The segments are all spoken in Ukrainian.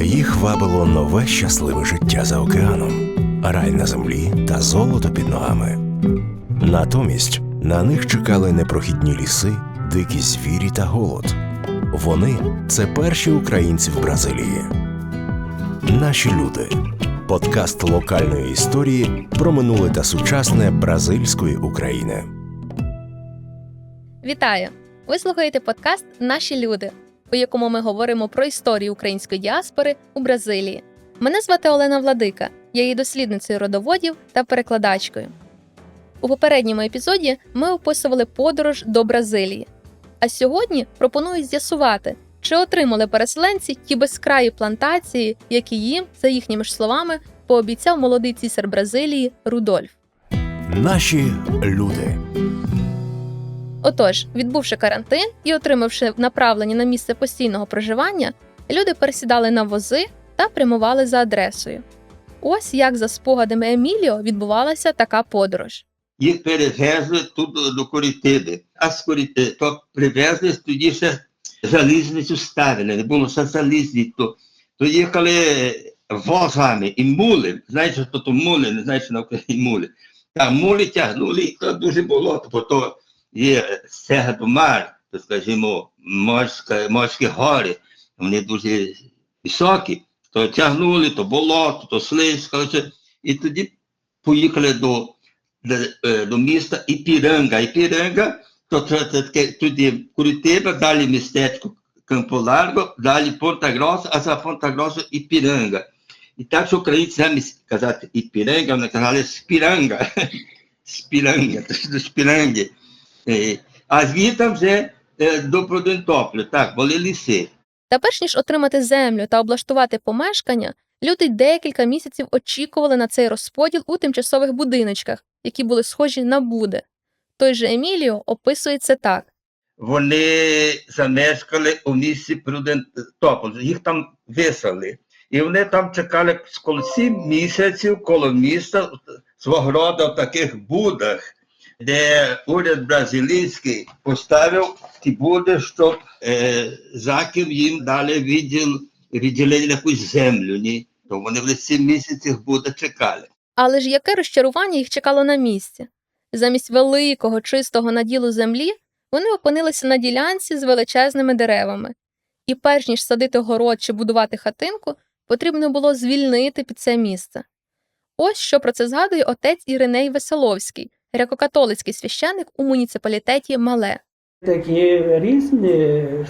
Їх вабило нове щасливе життя за океаном, рай на землі та золото під ногами. Натомість на них чекали непрохідні ліси, дикі звірі та голод. Вони це перші українці в Бразилії. Наші люди. Подкаст локальної історії про минуле та сучасне бразильської України. Вітаю! Ви слухаєте подкаст Наші люди, у якому ми говоримо про історію української діаспори у Бразилії. Мене звати Олена Владика, я є дослідницею родоводів та перекладачкою. У попередньому епізоді ми описували подорож до Бразилії. А сьогодні пропоную з'ясувати, чи отримали переселенці ті безкраї плантації, які їм, за їхніми ж словами, пообіцяв молодий цісар Бразилії Рудольф. Наші люди. Отож, відбувши карантин і отримавши направлення на місце постійного проживання, люди пересідали на вози та прямували за адресою. Ось як за спогадами Еміліо відбувалася така подорож. їх перевезли тут до, Корітиди. А з Коріти, то привезли, тоді ще залізницю ставили, не було ще залізниці, то, то їхали возами і мули. Знаєш, що то мули, не знаєш, на Україні мули. Та мули тягнули, і то дуже болото, бо то є Серга до Мар, то скажімо, морська, морські гори, вони дуже високі, то тягнули, то болото, то слизь, коротше, і тоді поїхали до до, е, до міста Іпірanga. Іпірanga, то це це таке туди Куритиба, далі містечко Кампо Ларго, далі Понта Гроса, а за Понта Гроса Іпірanga. І так, що українці замість казати Іпірanga, вони казали Спіранга. Спіранга, то до Спіранги. Е, А звідти вже е, до Продентополя, так, були ліси. Та перш ніж отримати землю та облаштувати помешкання, люди декілька місяців очікували на цей розподіл у тимчасових будиночках, які були схожі на буди. Той же Еміліо описує це так. вони замешкали у місті Прудентополь, їх там висели. І вони там чекали коло сім місяців коло міста свого роду в таких будах, де уряд бразилійський поставив ті буди, щоб е, заків їм дали відділ, відділили якусь землю. Ні? То вони в сім місяців буде чекали. Але ж яке розчарування їх чекало на місці? Замість великого чистого наділу землі вони опинилися на ділянці з величезними деревами. І перш ніж садити город чи будувати хатинку, потрібно було звільнити під це місце. Ось що про це згадує отець Іриней Веселовський, греко-католицький священик у муніципалітеті Мале. Такі різні е,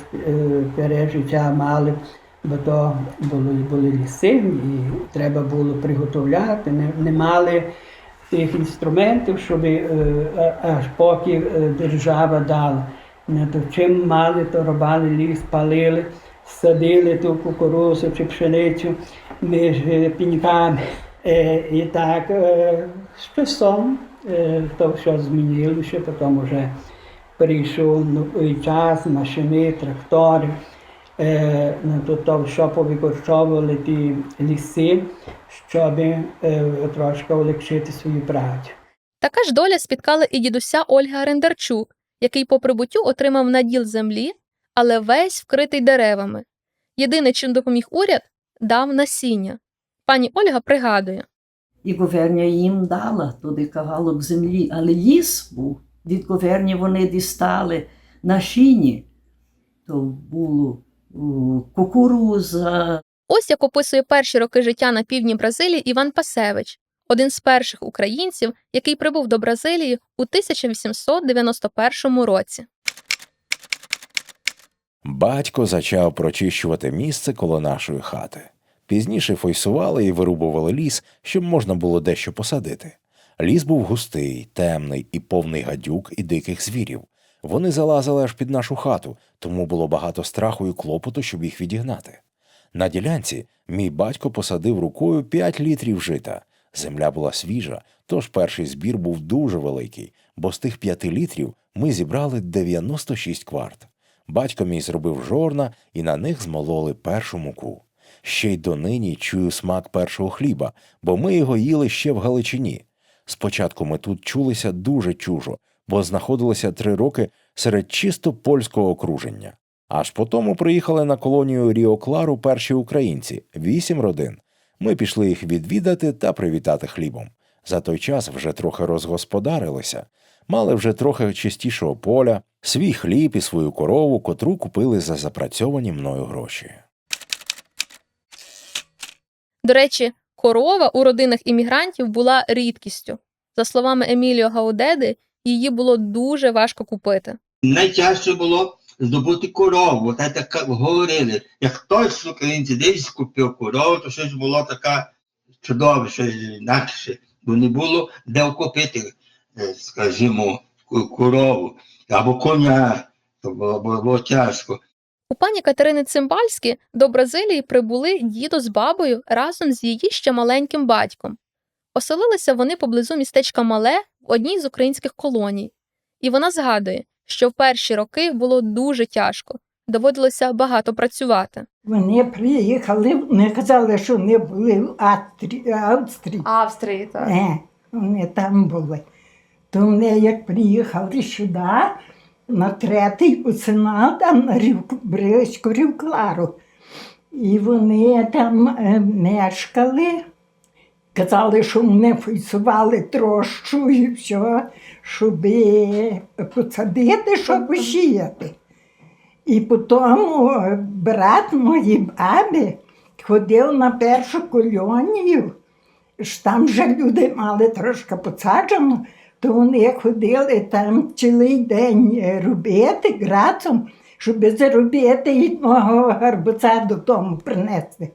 пережиття мали, бо то були, були ліси, і треба було приготовляти, не, не мали тих інструментів, щоб е, аж поки е, держава дала. Не то чим мали, то рубали ліс, палили, садили ту кукурузу чи пшеницю між піньками. І так з часом то все змінилося, потім вже прийшов новий час, машини, трактори, е, ну, то, то що повикорчовували ті ліси, щоб е, трошки облегчити свою працю. Така ж доля спіткала і дідуся Ольга Рендарчук, який по прибуттю отримав наділ землі, але весь вкритий деревами. Єдине, чим допоміг уряд, дав насіння. Пані Ольга пригадує. І гуверня їм дала туди кавалок землі, але ліс був. Від гуверні вони дістали насіння. То було кукуруза, Ось як описує перші роки життя на півдні Бразилії Іван Пасевич, один з перших українців, який прибув до Бразилії у 1891 році. Батько зачав прочищувати місце коло нашої хати. Пізніше фойсували і вирубували ліс, щоб можна було дещо посадити. Ліс був густий, темний і повний гадюк і диких звірів. Вони залазили аж під нашу хату, тому було багато страху і клопоту, щоб їх відігнати. На ділянці мій батько посадив рукою 5 літрів жита. Земля була свіжа, тож перший збір був дуже великий, бо з тих 5 літрів ми зібрали 96 кварт. Батько мій зробив жорна, і на них змололи першу муку. Ще й донині чую смак першого хліба, бо ми його їли ще в Галичині. Спочатку ми тут чулися дуже чужо, бо знаходилися три роки серед чисто польського окруження. Аж по тому приїхали на колонію Ріо Клару перші українці вісім родин. Ми пішли їх відвідати та привітати хлібом. За той час вже трохи розгосподарилися, мали вже трохи чистішого поля, свій хліб і свою корову, котру купили за запрацьовані мною гроші. До речі, корова у родинах іммігрантів була рідкістю. За словами Еміліо Гаудеди, її було дуже важко купити. Найтяжче було здобути корову. Та так говорили, як хтось з українців десь купив корову, то щось було таке чудове, щось інакше. Бо не було де окупити, е, скажімо, корову або коня. То було, було тяжко. У пані Катерини Цимбальські до Бразилії прибули дідо з бабою разом з її ще маленьким батьком. Оселилися вони поблизу містечка Мале в одній з українських колоній. І вона згадує, що в перші роки було дуже тяжко, доводилося багато працювати. Вони приїхали, вони казали, що вони були в Австрії. Австрії. Австрії, Е, вони там були. То вони як приїхали сюди, на третій уцинал, там на рівку, Рівклару. І вони там е, мешкали. Казали, що вони фейсували трощу і все, щоб посадити, щоб посіяти. І потім брат моєї баби ходив на першу колонію, ж там вже люди мали трошки посаджено, то вони ходили там цілий день е, робити грацом, щоб заробити і одного гарбуца додому принести.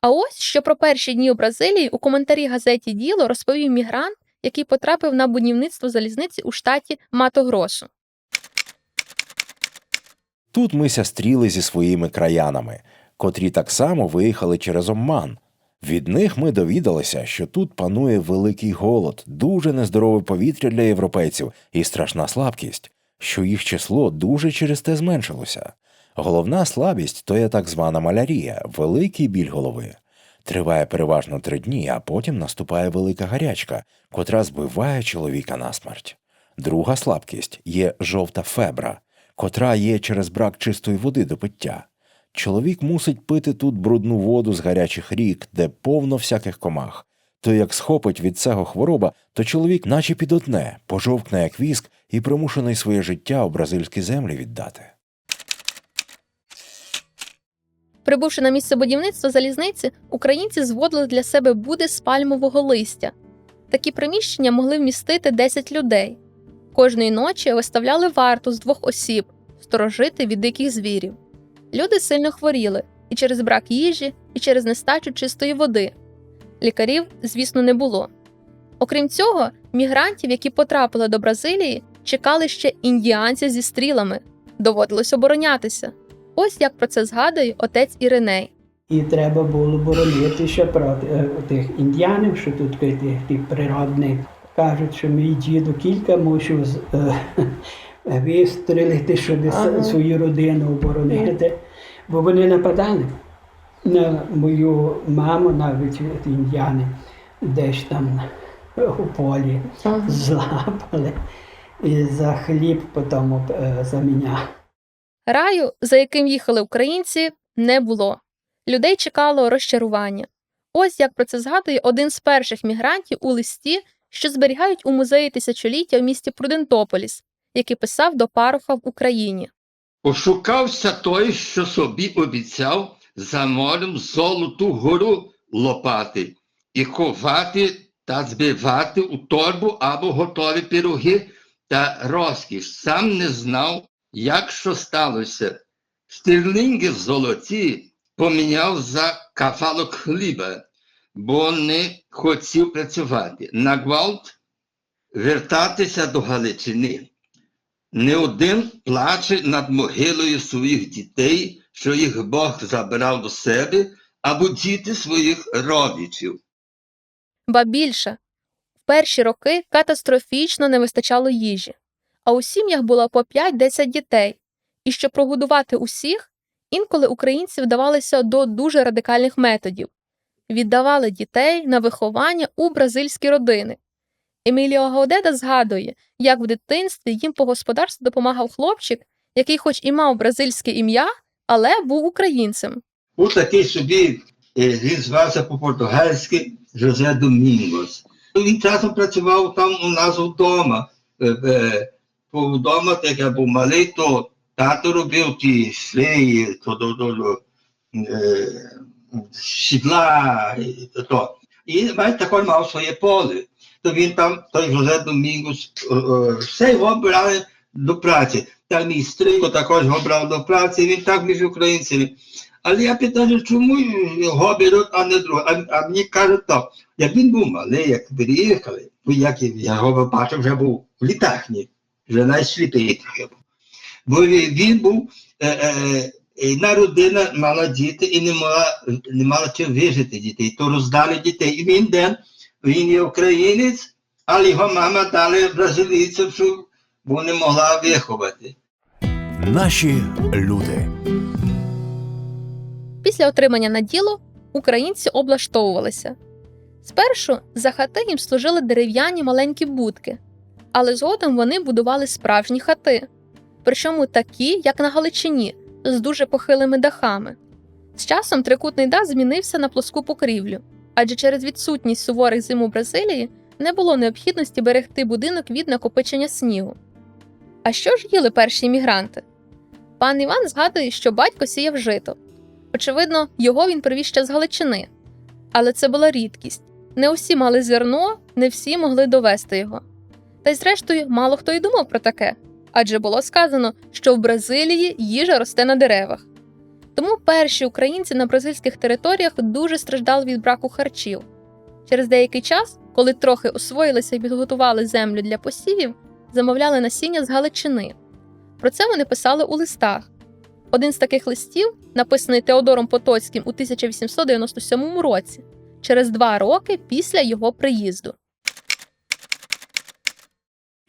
А ось що про перші дні у Бразилії у коментарі газеті Діло розповів мігрант, який потрапив на будівництво залізниці у штаті Матогросу. Тут ми сястріли зі своїми краянами, котрі так само виїхали через Омман. Від них ми довідалися, що тут панує великий голод, дуже нездорове повітря для європейців і страшна слабкість, що їх число дуже через те зменшилося. Головна слабість то є так звана малярія, великий біль голови. Триває переважно три дні, а потім наступає велика гарячка, котра збиває чоловіка на смерть. Друга слабкість є жовта фебра, котра є через брак чистої води до пиття. Чоловік мусить пити тут брудну воду з гарячих рік, де повно всяких комах. То як схопить від цього хвороба, то чоловік наче підотне, пожовкне як віск і примушений своє життя у бразильські землі віддати. Прибувши на місце будівництва залізниці, українці зводили для себе буди з пальмового листя. Такі приміщення могли вмістити 10 людей. Кожної ночі виставляли варту з двох осіб сторожити від диких звірів. Люди сильно хворіли і через брак їжі, і через нестачу чистої води. Лікарів, звісно, не було. Окрім цього, мігрантів, які потрапили до Бразилії, чекали ще індіанці зі стрілами. Доводилось оборонятися. Ось як про це згадує отець Іриней. І треба було боронитися проти е, тих індіанів, що тут тих, природних. Кажуть, що мій діду кілька мусив вистрілити, щоб Ага. свою родину оборонити, бо вони нападали на мою маму, навіть індіани, десь там у полі злапали і за хліб потім е, заміняли. Раю, за яким їхали українці, не було. Людей чекало розчарування. Ось як про це згадує один з перших мігрантів у листі, що зберігають у музеї тисячоліття в місті Прудентополіс, який писав до пароха в Україні. Пошукався той, що собі обіцяв за морем золоту гору лопати і ховати та збивати у торбу або готові пироги та розкіш. Сам не знав, як що сталося. Стерлінги золоті поміняв за кавалок хліба, бо не хотів працювати. На гвалт вертатися до Галичини. Не один плаче над могилою своїх дітей, що їх Бог забрав до себе, або діти своїх родичів. Ба більше, в перші роки катастрофічно не вистачало їжі, а у сім'ях було по 5-10 дітей. І щоб прогодувати усіх, інколи українці вдавалися до дуже радикальних методів віддавали дітей на виховання у бразильські родини. Еміліо Гаудеда згадує, як в дитинстві їм по господарству допомагав хлопчик, який, хоч і мав бразильське ім'я, але був українцем. Був такий собі, е, він звався по-португальськи Жозе Домінгос. Він часом працював там у нас вдома. Е, е, Вдома, як я був малий, то тато робив ті шлеї, то, то, то, е, сідла, і то. І також мав своє поле. То він там, той Жозе Домінгос, е, е, все його брали до праці. Там і стрийко також його брав до праці, він так між українцями. Але я питаю, чому його беруть, а не друге. А, а мені кажуть так, як він був малий, як приїхали, бо як я його бачив, вже був в літахні, вже був. Бо він був, е, е, одна родина мала діти і не мала, не мала чим вижити дітей, то роздали дітей. І він день, він є українець, але його мама дали бразилійцям, щоб бо не могла виховати. Наші люди. Після отримання на діло українці облаштовувалися. Спершу за хати їм служили дерев'яні маленькі будки, але згодом вони будували справжні хати, причому такі, як на Галичині, з дуже похилими дахами. З часом трикутний дах змінився на плоску покрівлю, адже через відсутність суворих зим у Бразилії не було необхідності берегти будинок від накопичення снігу. А що ж їли перші іммігранти? Пан Іван згадує, що батько сіяв жито. Очевидно, його він привіз ще з Галичини. Але це була рідкість. Не усі мали зерно, не всі могли довести його. Та й зрештою, мало хто й думав про таке, адже було сказано, що в Бразилії їжа росте на деревах. Тому перші українці на бразильських територіях дуже страждали від браку харчів. Через деякий час, коли трохи освоїлися і підготували землю для посівів, замовляли насіння з Галичини. Про це вони писали у листах. Один з таких листів, написаний Теодором Потоцьким у 1897 році, через два роки після його приїзду.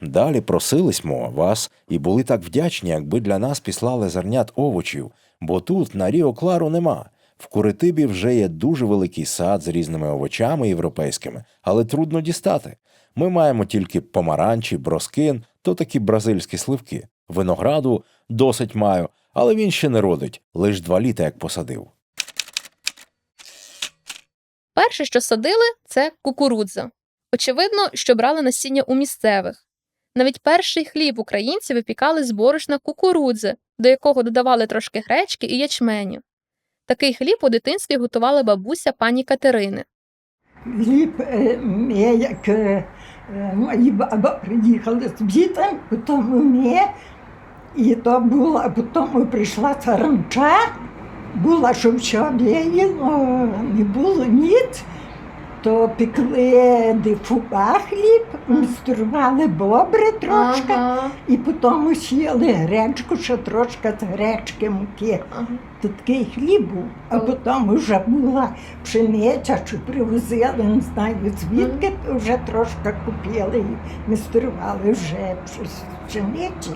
Далі просились мо вас і були так вдячні, якби для нас післали зернят овочів, бо тут на Ріо Клару нема. В Куритибі вже є дуже великий сад з різними овочами європейськими, але трудно дістати. Ми маємо тільки помаранчі, броскин, то такі бразильські сливки. Винограду досить маю, але він ще не родить, лиш два літа як посадив. Перше, що садили, це кукурудза. Очевидно, що брали насіння у місцевих. Навіть перший хліб українці випікали з борошна кукурудзи, до якого додавали трошки гречки і ячменю. Такий хліб у дитинстві готувала бабуся пані Катерини. Хліб, е, ми, як е, е, мої баба приїхали з дітем, потім ми, і то була, потім прийшла саранча, була шовчовєї, не було ніц, то пекли дифуба хліб, містрували бобри трошки, і потім сіяли гречку, ще трошки з гречки муки. То такий хліб був, а потім вже була пшениця, що привозили, не знаю звідки, то вже трошки купили і містрували вже пш- пшениці.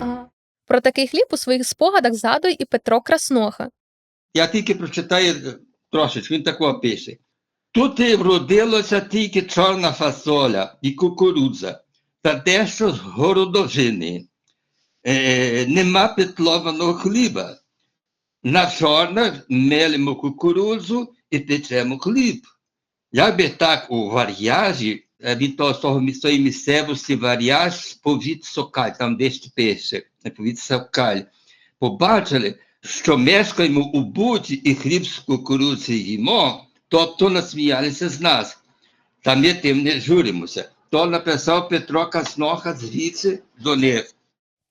Про такий хліб у своїх спогадах згадує і Петро Красноха. Я тільки прочитаю трошечки, він такого пише. Тут і вродилося тільки чорна фасоля і кукурудза, та дещо з городовини. Е, нема петлованого хліба. На чорнах мелимо кукурудзу і печемо хліб. Якби так у вар'яжі, е, від того, того міс- місцевості вар'яж повід Сокаль, там десь пише, повід Сокаль, побачили, що мешкаємо у буті і хліб з кукурудзи їмо, тобто насміялися з нас. Та ми тим не журимося. То написав Петро Касноха звідси до них.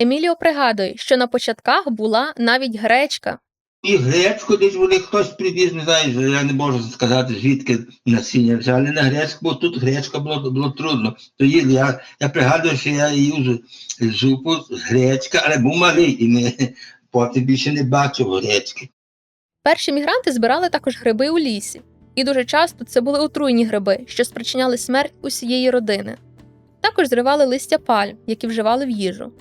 Еміліо пригадує, що на початках була навіть гречка. І гречку десь вони хтось привіз, не знаю, я не можу сказати, звідки насіння взяли на гречку, бо тут гречка було, було трудно. То їли, я, я пригадую, що я їв зупу з гречка, але був малий і не, потім більше не бачив гречки. Перші мігранти збирали також гриби у лісі, і дуже часто це були отруйні гриби, що спричиняли смерть усієї родини. Також зривали листя пальм, які вживали в їжу.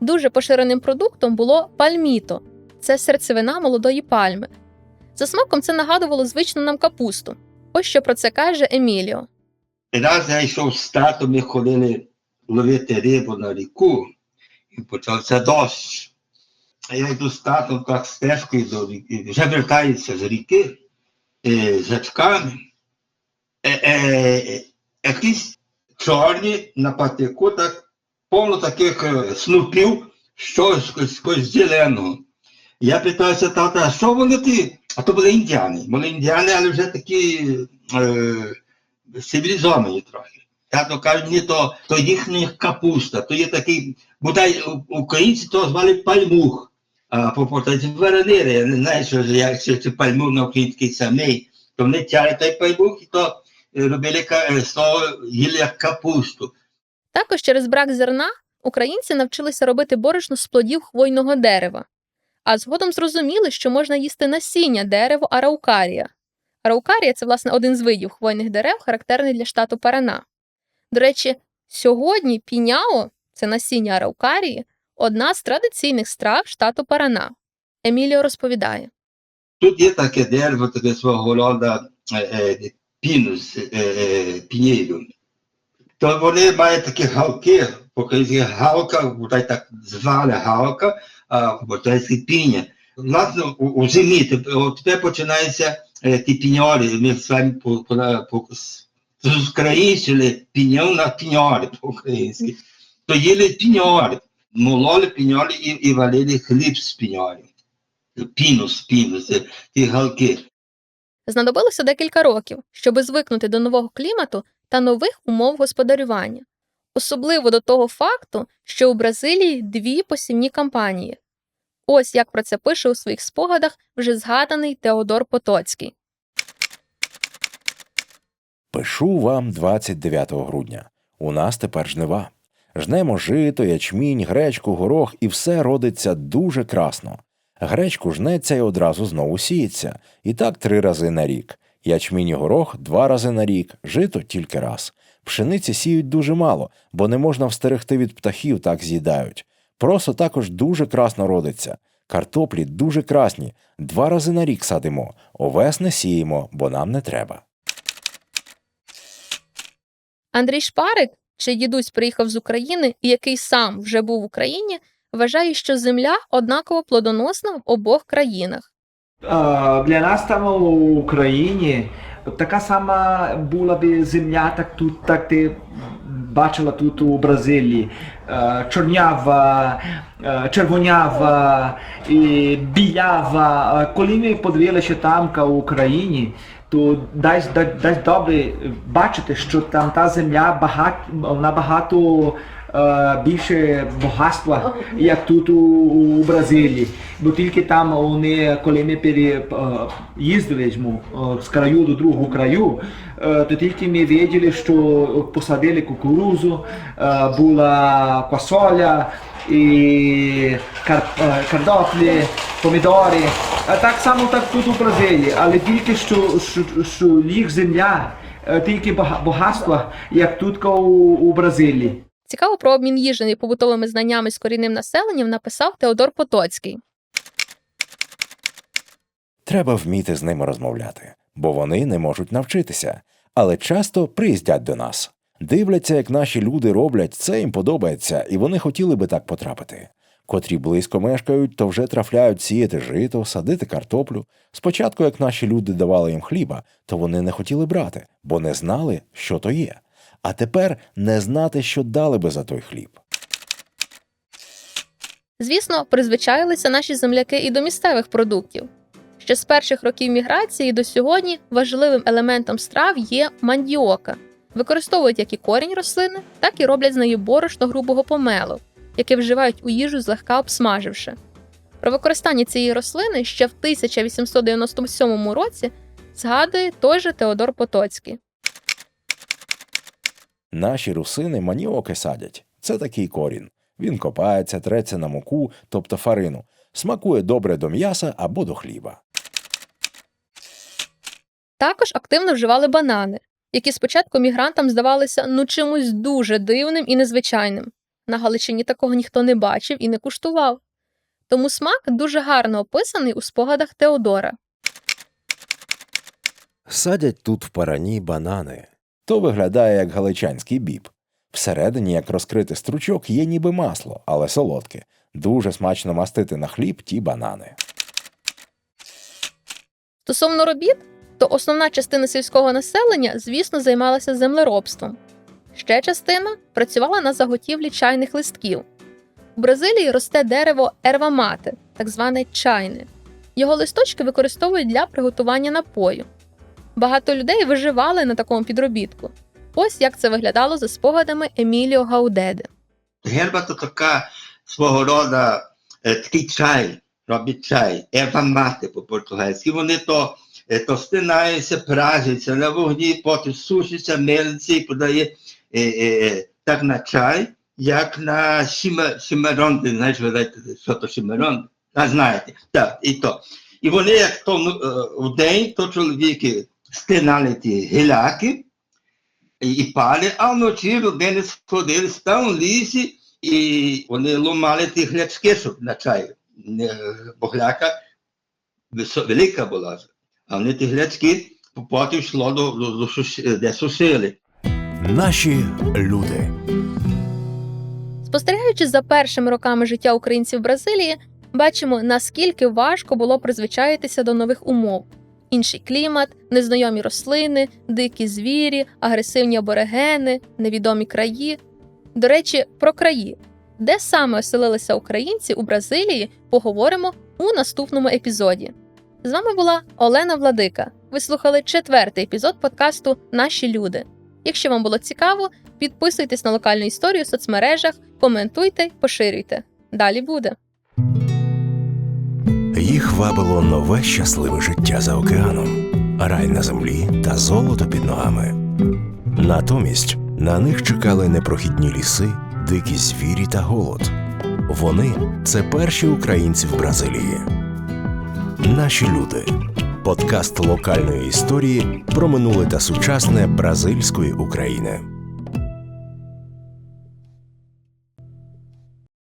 Дуже поширеним продуктом було пальміто це серцевина молодої пальми. За смаком це нагадувало звичну нам капусту. Ось що про це каже Еміліо. Раз я йшов з татом, ми ходили ловити рибу на ріку, і почався дощ. я йду з татом так стежкою до ріки, вже вертаюся з ріки е, з. Е, е, якісь чорні на патику, так, повно таких снупів, щось, зеленого. Я питаюся тата, а що вони ті? А то були індіани. Були індіани, але вже такі е, цивілізовані трохи. Тато каже, ні, то, то їхня капуста, то є такий, бодай українці то звали пальмух. По я не знаю, що як це, пальмух на український самий. То вони тяли той пальмух і то е, робили е, з того як капусту. Також через брак зерна українці навчилися робити борошно з плодів хвойного дерева, а згодом зрозуміли, що можна їсти насіння дерева араукарія. Араукарія це, власне, один з видів хвойних дерев, характерний для штату Парана. До речі, сьогодні піняо це насіння араукарії, одна з традиційних страв штату Парана. Еміліо розповідає. Тут є таке дерево, таке свого роду е, е, пінус, е, пінєю. То вони мають такі галки, по-українськи галка, так звали галка, а по-українськи піня. Власне, у, зимі тепер починаються ті піньори, ми з вами по, по, по, зукраїнськили піньон на піньори по-українськи. То їли піньори, мололи піньори і, і варили хліб з піньорів. Пінус, пінус, ті галки. Знадобилося декілька років, щоб звикнути до нового клімату та нових умов господарювання, особливо до того факту, що у Бразилії дві посівні кампанії. Ось як про це пише у своїх спогадах вже згаданий Теодор Потоцький. Пишу вам 29 грудня. У нас тепер жнива. Жнемо жито, ячмінь, гречку, горох, і все родиться дуже красно. Гречку жнеться і одразу знову сіється, і так три рази на рік. Ячмінь і горох два рази на рік, жито тільки раз. Пшениці сіють дуже мало, бо не можна встерегти від птахів, так з'їдають. Просо також дуже красно родиться. Картоплі дуже красні, два рази на рік садимо, овес не сіємо, бо нам не треба. Андрій Шпарик, чий дідусь приїхав з України і який сам вже був в Україні, вважає, що земля однаково плодоносна в обох країнах. Для нас там у Україні така сама була би земля, так тут, так ти бачила тут у Бразилії. Чорнява, червонява, і білява. Коли ми подивилися там у Україні, то дасть, дасть, добре бачити, що там та земля багат, набагато е, більше багатства, як тут у, у Бразилії. Бо тільки там вони, коли ми переїздили з краю до другого краю, е, то тільки ми бачили, що посадили кукурузу, е, була квасоля, і кар, е, картоплі, помідори. А так само так тут у Бразилії, але тільки що, що, що їх земля, е, тільки бага- багатство, як тут у, у Бразилії. Цікаво про обмін їжею і побутовими знаннями з корінним населенням написав Теодор Потоцький. Треба вміти з ними розмовляти, бо вони не можуть навчитися, але часто приїздять до нас. Дивляться, як наші люди роблять, це їм подобається, і вони хотіли би так потрапити. Котрі близько мешкають, то вже трафляють сіяти жито, садити картоплю. Спочатку, як наші люди давали їм хліба, то вони не хотіли брати, бо не знали, що то є. А тепер не знати, що дали би за той хліб. Звісно, призвичаїлися наші земляки і до місцевих продуктів. Ще з перших років міграції до сьогодні важливим елементом страв є мандіока. Використовують як і корінь рослини, так і роблять з нею борошно грубого помелу, яке вживають у їжу злегка обсмаживши. Про використання цієї рослини ще в 1897 році згадує той же Теодор Потоцький. Наші русини маніоки садять. Це такий корінь. Він копається, треться на муку, тобто фарину, смакує добре до м'яса або до хліба. Також активно вживали банани, які спочатку мігрантам здавалися ну чимось дуже дивним і незвичайним. На Галичині такого ніхто не бачив і не куштував. Тому смак дуже гарно описаний у спогадах Теодора. Садять тут в парані банани. То виглядає як галичанський біб. Всередині, як розкритий стручок, є ніби масло, але солодке. Дуже смачно мастити на хліб ті банани. Стосовно робіт, то основна частина сільського населення, звісно, займалася землеробством. Ще частина працювала на заготівлі чайних листків. У Бразилії росте дерево ервамати, так зване чайне. Його листочки використовують для приготування напою. Багато людей виживали на такому підробітку. Ось як це виглядало за спогадами Еміліо Гаудеди. Герба то така свого роду е, такий чай, робить чай, ева мати по-португальськи. Вони то, е, то стинаються, пражаться на вогні, потім сушиться, мелиться і подає так на чай, як на шимаронди. Знаєш, ви що то шимаронди? А знаєте, так, і то. І вони, як то ну, е, в день, то чоловіки стинали ті гіляки, і і пали, а вночі людини сходили там в лісі, і вони ломали ті глячки, щоб на чай. Бо гляка велика була, а вони ті глячки потім йшло до, до, до де сушили. Наші люди. Спостерігаючи за першими роками життя українців в Бразилії, бачимо, наскільки важко було призвичаїтися до нових умов: інший клімат, незнайомі рослини, дикі звірі, агресивні аборигени, невідомі краї. До речі, про краї. Де саме оселилися українці у Бразилії, поговоримо у наступному епізоді. З вами була Олена Владика. Ви слухали четвертий епізод подкасту Наші люди. Якщо вам було цікаво, підписуйтесь на локальну історію в соцмережах, коментуйте, поширюйте. Далі буде. Їх вабило нове щасливе життя за океаном, рай на землі та золото під ногами. Натомість на них чекали непрохідні ліси, дикі звірі та голод. Вони це перші українці в Бразилії. Наші люди. Подкаст локальної історії про минуле та сучасне бразильської України.